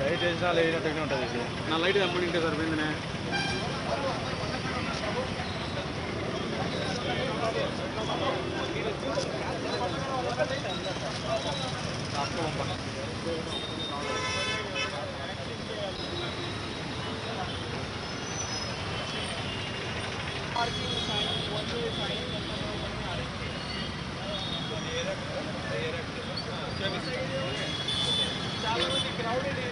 Light వేసినా లేనట్టుగానే ఉంటుంది ఇది నా లైట్ కనపడి ఉంటే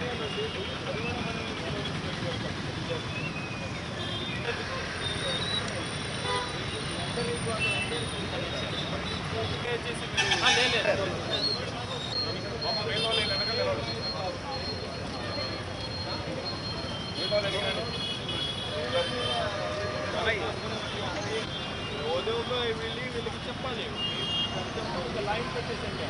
సరిపోయిందినే వెళ్ళి వీళ్ళకి చెప్పాలి లైన్ పెట్టేసండి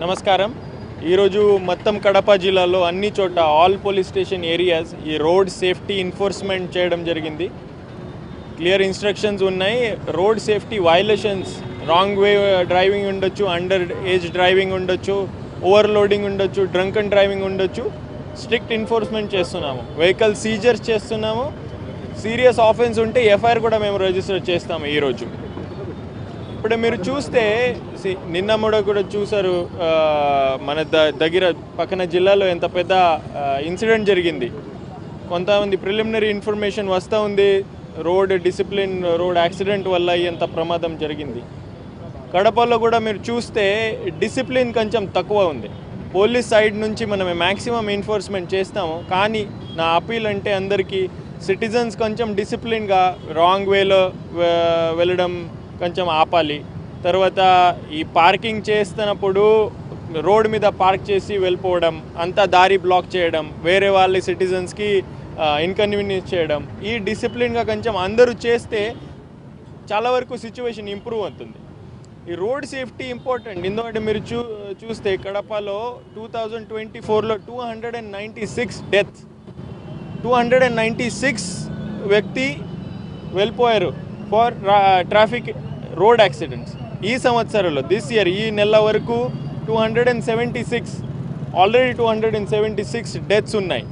నమస్కారం. ఈరోజు మొత్తం కడప జిల్లాలో అన్ని చోట ఆల్ పోలీస్ స్టేషన్ ఏరియాస్ ఈ రోడ్ సేఫ్టీ ఎన్ఫోర్స్మెంట్ చేయడం జరిగింది. క్లియర్ ఇన్స్ట్రక్షన్స్ ఉన్నాయి. Road safety violations wrong way driving ఉండొచ్చు అండర్ ఏజ్ డ్రైవింగ్ ఉండొచ్చు ఓవర్లోడింగ్ ఉండొచ్చు డ్రంక్ అండ్ డ్రైవింగ్ ఉండొచ్చు. స్ట్రిక్ట్ ఎన్ఫోర్స్మెంట్ చేస్తున్నాము. వెహికల్ సీజర్స్ చేస్తున్నాము. సీరియస్ ఆఫెన్స్ ఉంటే ఎఫ్ఐఆర్ కూడా మేము రిజిస్టర్ చేస్తాము ఈరోజు ఇప్పుడు మీరు చూస్తే సి- నిన్న మూడో కూడా చూసారు మన ద దగ్గర పక్కన జిల్లాలో ఎంత పెద్ద ఇన్సిడెంట్ జరిగింది. కొంతమంది ప్రిలిమినరీ ఇన్ఫర్మేషన్ వస్తూ ఉంది. రోడ్ డిసిప్లిన్ రోడ్ యాక్సిడెంట్ వల్ల ఎంత ప్రమాదం జరిగింది. కడపలో కూడా మీరు చూస్తే డిసిప్లిన్ కొంచెం తక్కువ ఉంది. పోలీస్ సైడ్ నుంచి మనం మ్యాక్సిమం ఎన్ఫోర్స్మెంట్ చేస్తాము. కానీ నా అపీల్ అంటే అందరికీ సిటిజన్స్ కొంచెం డిసిప్లిన్గా రాంగ్ వేలో వెళ్ళడం కొంచెం ఆపాలి. తర్వాత ఈ పార్కింగ్ చేస్తున్నప్పుడు రోడ్ మీద పార్క్ చేసి వెళ్ళిపోవడం అంతా దారి బ్లాక్ చేయడం వేరే వాళ్ళ సిటిజన్స్కి ఇన్కన్వీనియన్స్ చేయడం. ఈ డిసిప్లిన్గా కొంచెం అందరూ చేస్తే చాలా వరకు సిచ్యువేషన్ ఇంప్రూవ్ అవుతుంది. ఈ రోడ్ సేఫ్టీ ఇంపార్టెంట్ ఎందుకంటే మీరు చూ చూస్తే కడపలో టూ థౌజండ్ ట్వంటీ ఫోర్లో two hundred and ninety six deaths two hundred and ninety six వ్యక్తి వెళ్ళిపోయారు ఫర్ ట్రాఫిక్ రోడ్ యాక్సిడెంట్స్ ఈ సంవత్సరంలో దిస్ ఇయర్ ఈ నెల వరకు two hundred and seventy six already two hundred and seventy six deaths ఉన్నాయి.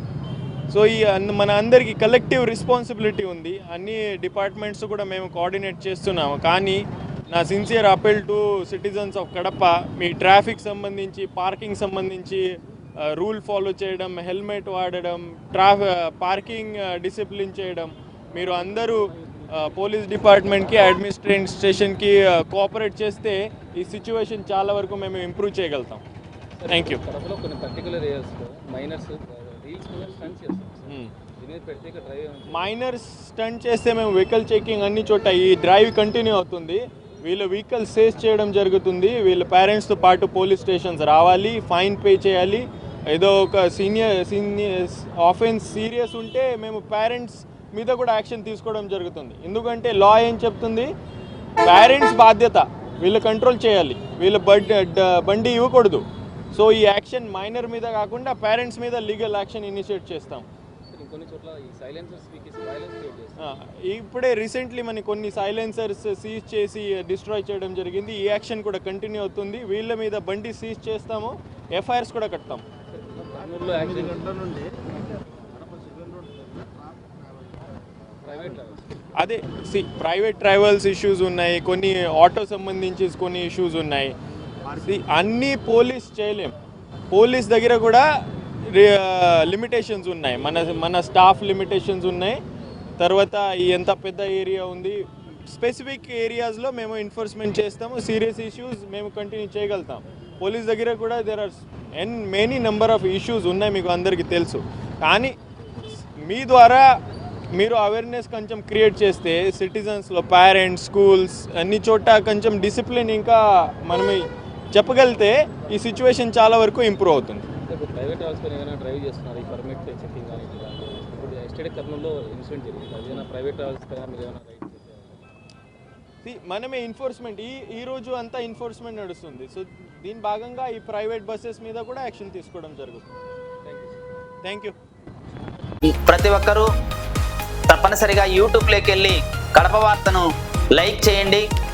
So ఈ మన అందరికీ కలెక్టివ్ రెస్పాన్సిబిలిటీ ఉంది. అన్ని డిపార్ట్మెంట్స్ కూడా మేము కోఆర్డినేట్ చేస్తున్నాము. కానీ నా sincere appeal to citizens of Kadapa me traffic సంబంధించి పార్కింగ్ సంబంధించి రూల్ ఫాలో చేయడం హెల్మెట్ వాడడం ట్రాఫి పార్కింగ్ డిసిప్లిన్ చేయడం మీరు అందరూ పోలీస్ డిపార్ట్మెంట్కి అడ్మినిస్ట్రేషన్కి కోఆపరేట్ చేస్తే ఈ సిచ్యువేషన్ చాలా వరకు మేము ఇంప్రూవ్ చేయగలుగుతాం. థ్యాంక్ యూ కొన్ని పర్టికులర్ ఏరియాస్లో మైనర్స్ మీద స్టంట్ చేస్తే మేము వెహికల్ చెకింగ్ అన్ని చోట ఈ డ్రైవ్ కంటిన్యూ అవుతుంది. వీళ్ళు వెహికల్ సేస్ చేయడం జరుగుతుంది. వీళ్ళ పేరెంట్స్తో పాటు పోలీస్ స్టేషన్స్ రావాలి ఫైన్ పే చేయాలి. ఏదో ఒక సీనియర్ సీనియర్ ఆఫెన్స్ సీరియస్ ఉంటే మేము పేరెంట్స్ మీద కూడా యాక్షన్ తీసుకోవడం జరుగుతుంది. ఎందుకంటే లా ఏం చెప్తుంది? పేరెంట్స్ బాధ్యత. వీళ్ళు కంట్రోల్ చేయాలి. వీళ్ళు బండి బండి ఇవ్వకూడదు. సో ఈ యాక్షన్ మైనర్ మీద కాకుండా పేరెంట్స్ మీద లీగల్ యాక్షన్ ఇనిషియేట్ చేస్తాం. ఇప్పుడే రీసెంట్లీ మనకి కొన్ని సైలెన్సర్స్ సీజ్ చేసి డిస్ట్రాయ్ చేయడం జరిగింది. ఈ యాక్షన్ కూడా కంటిన్యూ అవుతుంది. వీళ్ళ మీద బండి సీజ్ చేస్తాము. ఎఫ్ఐఆర్స్ కూడా కడతాం. అదే సి ప్రైవేట్ ట్రావెల్స్ ఇష్యూస్ ఉన్నాయి. కొన్ని ఆటో సంబంధించి కొన్ని ఇష్యూస్ ఉన్నాయి. అన్నీ పోలీస్ చేయలేం. పోలీస్ దగ్గర కూడా లిమిటేషన్స్ ఉన్నాయి. మన మన స్టాఫ్ లిమిటేషన్స్ ఉన్నాయి. తర్వాత ఎంత పెద్ద ఏరియా ఉంది స్పెసిఫిక్ ఏరియాస్లో మేము ఎన్ఫోర్స్మెంట్ చేస్తాము. సీరియస్ ఇష్యూస్ మేము కంటిన్యూ చేయగలుగుతాం. పోలీస్ దగ్గర కూడా there are an many number of issues ఉన్నాయి మీకు అందరికీ తెలుసు. కానీ మీ ద్వారా మీరు అవేర్నెస్ కొంచెం క్రియేట్ చేస్తే సిటిజన్స్లో పేరెంట్స్ స్కూల్స్ అన్ని చోట కొంచెం డిసిప్లిన్ ఇంకా మనమే చెప్పగలిగితే ఈ సిచ్యువేషన్ చాలా వరకు ఇంప్రూవ్ అవుతుంది. ప్రైవేట్ ఏమైనా డ్రైవ్ చేస్తున్నారు? ఈ పర్మిట్ చెకింగ్ కానీ ఇట్లా. ఇప్పుడు ఎస్టేట్ కర్నూలులో ఇన్సిడెంట్ జరిగింది. అది ఏమైనా ప్రైవేట్ ట్రావెల్స్ పైన మీరు ఏమైనా రైడ్ చేశారు? See, మనమే ఎన్ఫోర్స్మెంట్ ఈ ఈ రోజు అంతా ఎన్ఫోర్స్మెంట్ నడుస్తుంది. సో దీని భాగంగా ఈ ప్రైవేట్ బస్సెస్ మీద కూడా యాక్షన్ తీసుకోవడం జరుగుతుంది. థ్యాంక్ యూ థ్యాంక్ యూ ప్రతి ఒక్కరూ తప్పనిసరిగా యూట్యూబ్లోకి వెళ్ళి కడప వార్తను లైక్ చేయండి.